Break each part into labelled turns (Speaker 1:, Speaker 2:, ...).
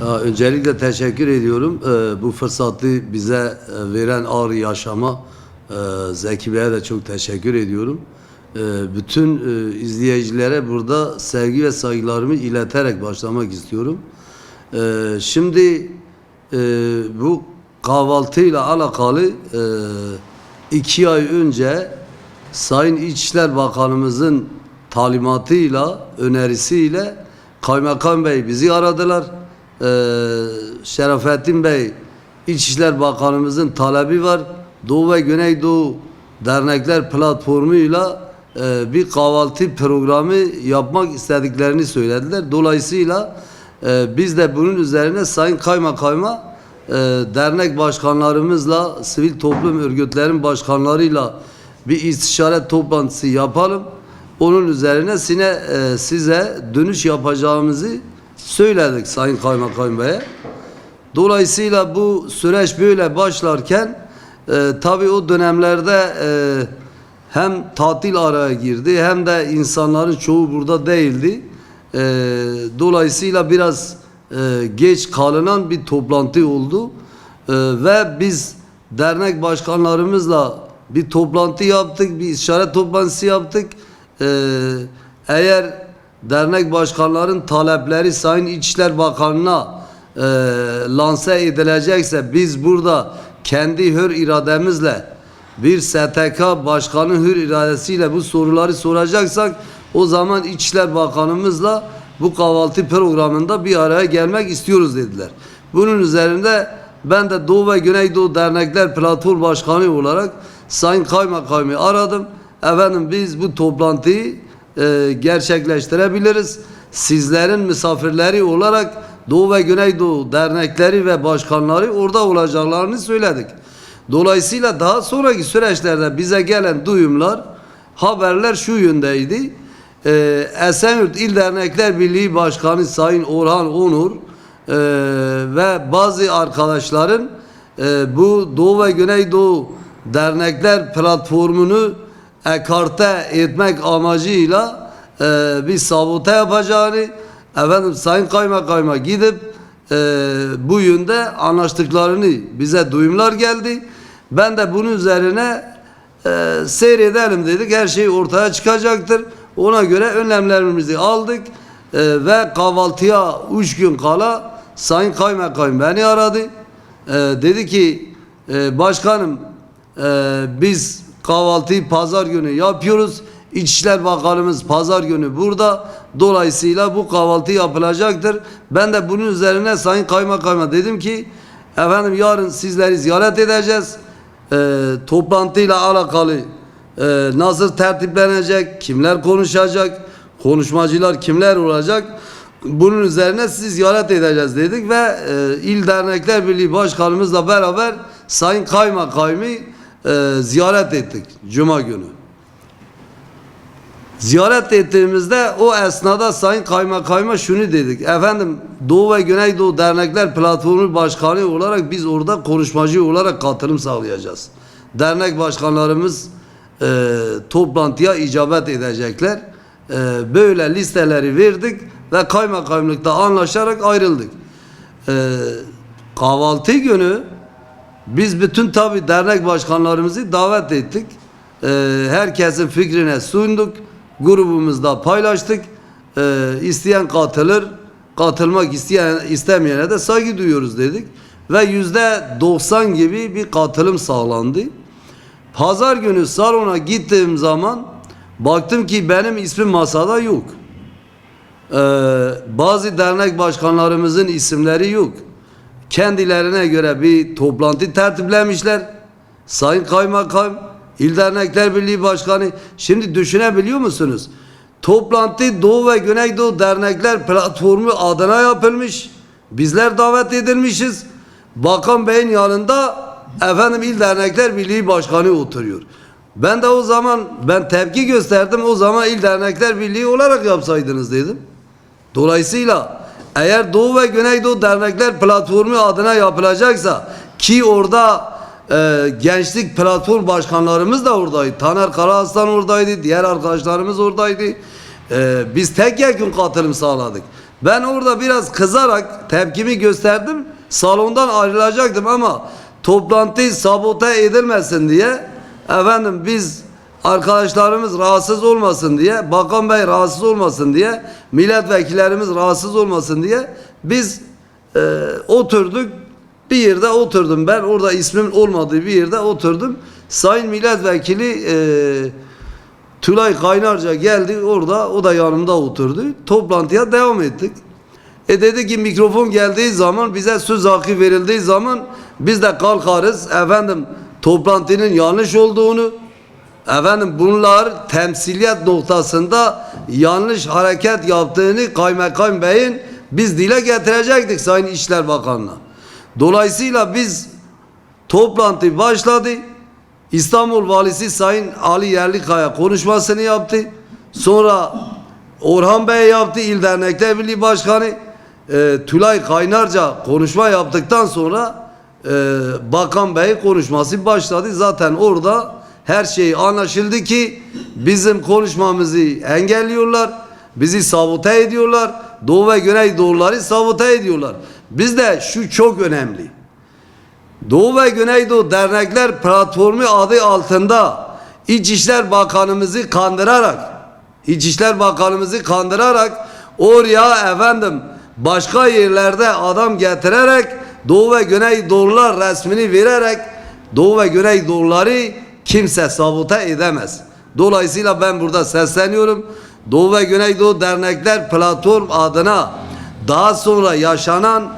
Speaker 1: Öncelikle teşekkür ediyorum. Ee, bu fırsatı bize e, veren Ağrı Yaşam'a, e, Zeki Bey'e de çok teşekkür ediyorum. Ee, bütün e, izleyicilere burada sevgi ve saygılarımı ileterek başlamak istiyorum. Ee, şimdi bu kahvaltıyla alakalı iki ay önce Sayın İçişler Bakanımızın talimatıyla, önerisiyle Kaymakam Bey bizi aradılar. Ee, Şerafettin Bey İçişler Bakanımızın talebi var. Doğu ve Güneydoğu Dernekler Platformu'yla e, bir kahvaltı programı yapmak istediklerini söylediler. Dolayısıyla e, biz de bunun üzerine Sayın Kaymakam'a e, dernek başkanlarımızla, sivil toplum örgütlerin başkanlarıyla bir istişare toplantısı yapalım. Onun üzerine sine, e, size dönüş yapacağımızı söyledik Sayın Kaymakam Bey'e. Dolayısıyla bu süreç böyle başlarken e, tabii o dönemlerde e, hem tatil araya girdi hem de insanların çoğu burada değildi. E, dolayısıyla biraz e, geç kalınan bir toplantı oldu. E, ve biz dernek başkanlarımızla bir toplantı yaptık, bir işaret toplantısı yaptık. E, eğer dernek başkanların talepleri Sayın İçişler Bakanı'na e, lanse edilecekse biz burada kendi hür irademizle bir STK başkanı hür iradesiyle bu soruları soracaksak o zaman İçişler Bakanımızla bu kahvaltı programında bir araya gelmek istiyoruz dediler. Bunun üzerinde ben de Doğu ve Güneydoğu Dernekler Platform Başkanı olarak Sayın Kaymakamı aradım. Efendim biz bu toplantıyı e, gerçekleştirebiliriz. Sizlerin misafirleri olarak Doğu ve Güneydoğu dernekleri ve başkanları orada olacaklarını söyledik. Dolayısıyla daha sonraki süreçlerde bize gelen duyumlar, haberler şu yöndeydi. Ee, Esenyurt İl Dernekler Birliği Başkanı Sayın Orhan Onur e, ve bazı arkadaşların e, bu Doğu ve Güneydoğu Dernekler platformunu ekarte etmek amacıyla e, bir sabote yapacağını efendim Sayın Kaymakam'a gidip e, bu yönde anlaştıklarını bize duyumlar geldi. Ben de bunun üzerine e, seyredelim dedik. Her şey ortaya çıkacaktır. Ona göre önlemlerimizi aldık e, ve kahvaltıya üç gün kala Sayın Kaymakam beni aradı. E, dedi ki e, başkanım e, biz kahvaltıyı pazar günü yapıyoruz. İçişler Bakanımız pazar günü burada. Dolayısıyla bu kahvaltı yapılacaktır. Ben de bunun üzerine Sayın Kaymakam'a dedim ki efendim yarın sizleri ziyaret edeceğiz. Ee, toplantıyla alakalı e, nasıl tertiplenecek, kimler konuşacak, konuşmacılar kimler olacak bunun üzerine sizi ziyaret edeceğiz dedik ve e, İl Dernekler Birliği Başkanımızla beraber Sayın Kaymakamı e, ziyaret ettik Cuma günü. Ziyaret ettiğimizde o esnada Sayın Kaymakam'a şunu dedik. Efendim Doğu ve Güneydoğu Dernekler Platformu Başkanı olarak biz orada konuşmacı olarak katılım sağlayacağız. Dernek başkanlarımız e, toplantıya icabet edecekler. E, böyle listeleri verdik ve kaymakamlıkta anlaşarak ayrıldık. E, kahvaltı günü biz bütün tabi dernek başkanlarımızı davet ettik. Ee, herkesin fikrine sunduk. Grubumuzda paylaştık. Ee, isteyen katılır. Katılmak isteyen istemeyene de saygı duyuyoruz dedik. Ve yüzde 90 gibi bir katılım sağlandı. Pazar günü salona gittiğim zaman baktım ki benim ismim masada yok. Ee, bazı dernek başkanlarımızın isimleri yok kendilerine göre bir toplantı tertiplemişler. Sayın Kaymakam, İl Dernekler Birliği Başkanı. Şimdi düşünebiliyor musunuz? Toplantı Doğu ve Güneydoğu Dernekler Platformu adına yapılmış. Bizler davet edilmişiz. Bakan Bey'in yanında efendim İl Dernekler Birliği Başkanı oturuyor. Ben de o zaman ben tepki gösterdim. O zaman İl Dernekler Birliği olarak yapsaydınız dedim. Dolayısıyla eğer Doğu ve Güneydoğu Dernekler Platformu adına yapılacaksa ki orada e, gençlik platform başkanlarımız da oradaydı. Taner Karaaslan oradaydı. Diğer arkadaşlarımız oradaydı. E, biz tek yakın katılım sağladık. Ben orada biraz kızarak tepkimi gösterdim. Salondan ayrılacaktım ama toplantı sabote edilmesin diye efendim biz arkadaşlarımız rahatsız olmasın diye, bakan bey rahatsız olmasın diye, milletvekillerimiz rahatsız olmasın diye biz e, oturduk. Bir yerde oturdum ben. Orada ismim olmadığı bir yerde oturdum. Sayın milletvekili e, Tülay Kaynarca geldi orada. O da yanımda oturdu. Toplantıya devam ettik. E dedi ki mikrofon geldiği zaman bize söz hakkı verildiği zaman biz de kalkarız. Efendim toplantının yanlış olduğunu efendim bunlar temsiliyet noktasında yanlış hareket yaptığını Kaymakam Bey'in biz dile getirecektik Sayın İşler Bakanı'na. Dolayısıyla biz toplantı başladı. İstanbul Valisi Sayın Ali Yerlikaya konuşmasını yaptı. Sonra Orhan Bey yaptı İl Dernekler Birliği Başkanı. E, Tülay Kaynarca konuşma yaptıktan sonra e, Bakan Bey konuşması başladı. Zaten orada her şey anlaşıldı ki bizim konuşmamızı engelliyorlar. Bizi sabote ediyorlar. Doğu ve Güneydoğuları sabote ediyorlar. Bizde şu çok önemli. Doğu ve Güneydoğu Dernekler Platformu adı altında İçişler Bakanımızı kandırarak İçişler Bakanımızı kandırarak oraya efendim başka yerlerde adam getirerek Doğu ve Güneydoğular resmini vererek Doğu ve Güneydoğuları kimse sabote edemez. Dolayısıyla ben burada sesleniyorum. Doğu ve Güneydoğu Dernekler Platform adına daha sonra yaşanan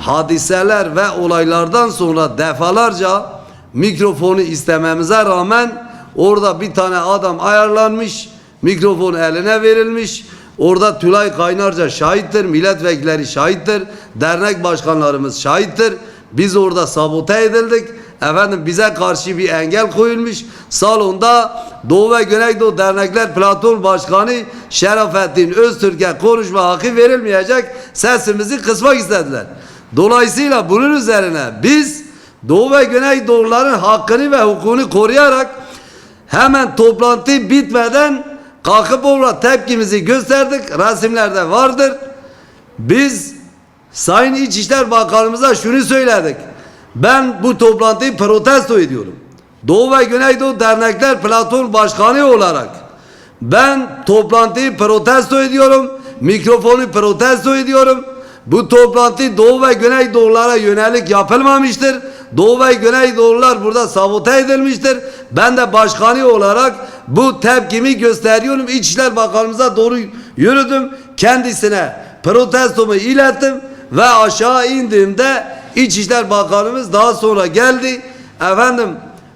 Speaker 1: hadiseler ve olaylardan sonra defalarca mikrofonu istememize rağmen orada bir tane adam ayarlanmış, mikrofon eline verilmiş. Orada Tülay Kaynarca şahittir, milletvekilleri şahittir, dernek başkanlarımız şahittir. Biz orada sabote edildik. Efendim bize karşı bir engel koyulmuş. Salonda Doğu ve Güneydoğu Dernekler Platform Başkanı Şerafettin Öztürk'e konuşma hakkı verilmeyecek. Sesimizi kısmak istediler. Dolayısıyla bunun üzerine biz Doğu ve Güneydoğuların hakkını ve hukukunu koruyarak hemen toplantı bitmeden kalkıp orada tepkimizi gösterdik. Resimlerde vardır. Biz Sayın İçişler Bakanımıza şunu söyledik. Ben bu toplantıyı protesto ediyorum. Doğu ve Güneydoğu Dernekler Platform Başkanı olarak ben toplantıyı protesto ediyorum. Mikrofonu protesto ediyorum. Bu toplantı Doğu ve Güneydoğulara yönelik yapılmamıştır. Doğu ve Güneydoğular burada sabote edilmiştir. Ben de başkanı olarak bu tepkimi gösteriyorum. İçişler Bakanımıza doğru yürüdüm. Kendisine protestomu ilettim ve aşağı indiğimde İçişler Bakanımız daha sonra geldi. Efendim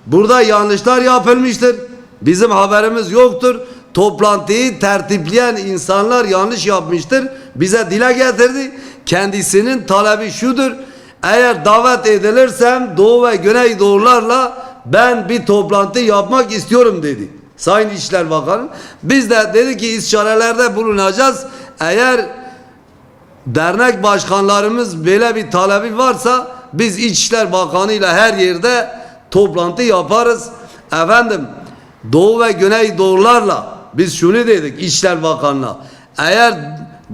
Speaker 1: burada yanlışlar yapılmıştır. Bizim haberimiz yoktur. Toplantıyı tertipleyen insanlar yanlış yapmıştır. Bize dile getirdi. Kendisinin talebi şudur. Eğer davet edilirsem Doğu ve Güneydoğularla ben bir toplantı yapmak istiyorum dedi. Sayın İşler Bakanı. Biz de dedi ki istişarelerde bulunacağız. Eğer dernek başkanlarımız böyle bir talebi varsa biz İçişler Bakanı ile her yerde toplantı yaparız. Efendim Doğu ve Güneydoğularla biz şunu dedik İçişler Bakanı'na. Eğer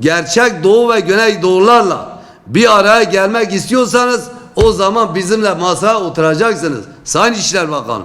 Speaker 1: gerçek Doğu ve Güneydoğularla bir araya gelmek istiyorsanız o zaman bizimle masaya oturacaksınız. Sayın İçişler Bakanı.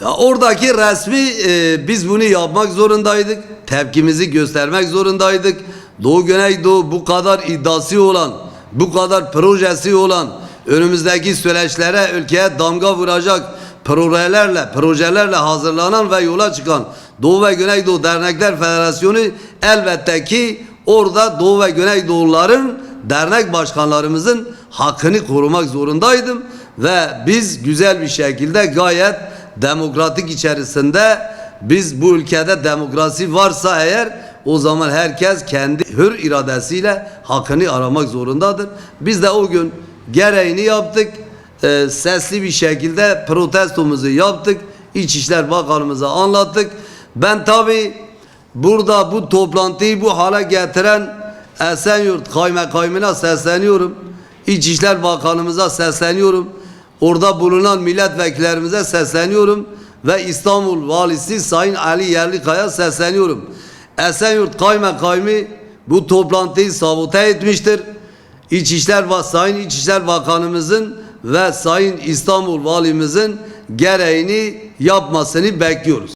Speaker 1: Ya oradaki resmi e, biz bunu yapmak zorundaydık. Tepkimizi göstermek zorundaydık. Doğu Güneydoğu bu kadar iddiası olan, bu kadar projesi olan, önümüzdeki süreçlere ülkeye damga vuracak projelerle, projelerle hazırlanan ve yola çıkan Doğu ve Güneydoğu Dernekler Federasyonu elbette ki orada Doğu ve Güneydoğuların dernek başkanlarımızın hakkını korumak zorundaydım ve biz güzel bir şekilde gayet demokratik içerisinde biz bu ülkede demokrasi varsa eğer o zaman herkes kendi hür iradesiyle hakkını aramak zorundadır. Biz de o gün gereğini yaptık. Ee, sesli bir şekilde protestomuzu yaptık. İçişler Bakanımıza anlattık. Ben tabi burada bu toplantıyı bu hale getiren Esenyurt Kaymakamına sesleniyorum. İçişler Bakanımıza sesleniyorum. Orada bulunan milletvekillerimize sesleniyorum ve İstanbul Valisi Sayın Ali Yerlikaya sesleniyorum. Esenyurt Kaymakamı bu toplantıyı sabote etmiştir. İçişler ve Sayın İçişler Bakanımızın ve Sayın İstanbul Valimizin gereğini yapmasını bekliyoruz.